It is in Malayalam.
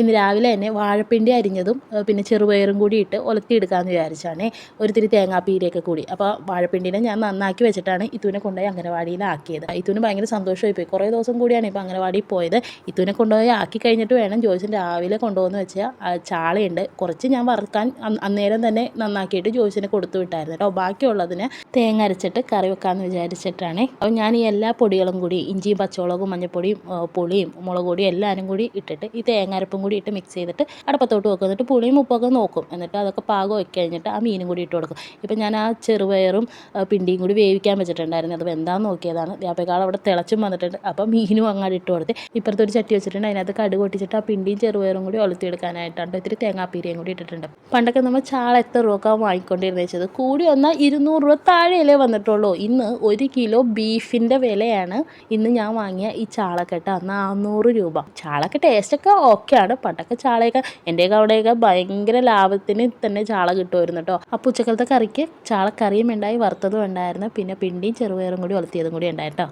ഇന്ന് രാവിലെ തന്നെ വാഴപ്പിണ്ടി അരിഞ്ഞതും പിന്നെ ചെറുപയറും കൂടി ഇട്ട് ഒലത്തിയെടുക്കാമെന്ന് വിചാരിച്ചാണേ. ഒരുത്തിരി തേങ്ങാപ്പീരയൊക്കെ കൂടി. അപ്പോൾ വാഴപ്പിണ്ടിനെ ഞാൻ നന്നാക്കി വെച്ചിട്ടാണ് ഇത്തുവിനെ കൊണ്ടുപോയി അംഗനവാടിയിലാക്കിയത്. ഇത്തുവിന് ഭയങ്കര സന്തോഷമായി പോയി കുറേ ദിവസം കൂടിയാണ് ഇപ്പോൾ അംഗനവാടിയിൽ പോയത്. ഇത്തുവിനെ കൊണ്ടുപോയി ആക്കി കഴിഞ്ഞിട്ട് വേണം ജോയ്സൻ രാവിലെ കൊണ്ടുപോകുന്ന വെച്ചാൽ ചാളയുണ്ട്. കുറച്ച് ഞാൻ വറുക്കാൻ അന്നേരം തന്നെ നന്നാക്കിയിട്ട് ജോയ്സിനെ കൊടുത്തു വിട്ടായിരുന്നു കേട്ടോ. ബാക്കിയുള്ളതിന് തേങ്ങ അരച്ചിട്ട് കറി വെക്കാമെന്ന് വിചാരിച്ചിട്ടാണ്. അപ്പോൾ ഞാൻ ഈ എല്ലാ പൊടികളും കൂടി ഇഞ്ചിയും പച്ചമുളകും മഞ്ഞൾപ്പൊടിയും പുളിയും മുളക് പൊടിയും എല്ലാവരും കൂടി ഇട്ടിട്ട് ഈ തേങ്ങ അരപ്പും കൂടി ഇട്ട് മിക്സ് ചെയ്തിട്ട് അടുപ്പത്തോട്ട് വെക്കും. എന്നിട്ട് പുളിയും ഉപ്പൊക്കെ നോക്കും. എന്നിട്ട് അതൊക്കെ പാകം ആക്കി കഴിഞ്ഞിട്ട് ആ മീനും കൂടി ഇട്ട് കൊടുക്കും. ഇപ്പം ഞാൻ ആ ചെറുപയറും പിണ്ടിയും കൂടി വേവിക്കാൻ വെച്ചിട്ടുണ്ടായിരുന്നു. അത് വെന്താന്ന് നോക്കിയതാണ്. വ്യാപകാൾ അവിടെ തിളച്ചും വന്നിട്ടുണ്ട്. അപ്പം മീനും അങ്ങോട്ട് ഇട്ട് കൊടുത്ത് ഇപ്പുറത്തൊരു ചട്ടി വെച്ചിട്ടുണ്ട്. അതിനകത്ത് കടുക് പൊട്ടിച്ചിട്ട് ആ പിണ്ടിയും ചെറുപയറും കൂടി ഒലത്തിയെടുക്കാനായിട്ടുണ്ട് ഇത്തിരി തേങ്ങാപ്പീരയും കൂടി ഇട്ടിട്ടുണ്ട്. പണ്ടൊക്കെ നമ്മൾ ചാള എത്ര രൂപ വാങ്ങിക്കൊണ്ടിരുന്നത് വെച്ചത്? കൂടി വന്നാൽ ഇരുന്നൂറ് രൂപ താഴെയല്ലേ വന്നിട്ടുള്ളൂ. ഇന്ന് ഒരു കിലോ ബീഫിന്റെ വിലയാണ് ഇന്ന് ഞാൻ വാങ്ങിയ ഈ ചാളക്കെട്ട നാനൂറ് രൂപ. ചാളക്ക് ടേസ്റ്റൊക്കെ ഓക്കെയാണ് പണ്ടൊക്കെ ചാളയൊക്കെ എന്റെയൊക്കെ അവിടെയൊക്കെ ഭയങ്കര ലാഭത്തിന് തന്നെ ചാള കിട്ടുമായിരുന്നു കേട്ടോ. അപ്പോൾ ഉച്ചക്കലത്തെ കറിക്ക് ചാളക്കറിയും ഉണ്ടായി വറുത്തതും ഉണ്ടായിരുന്നു. പിന്നെ പിണ്ടിയും ചെറുപയറും കൂടി വളർത്തിയതും കൂടി ഉണ്ടായിട്ടോ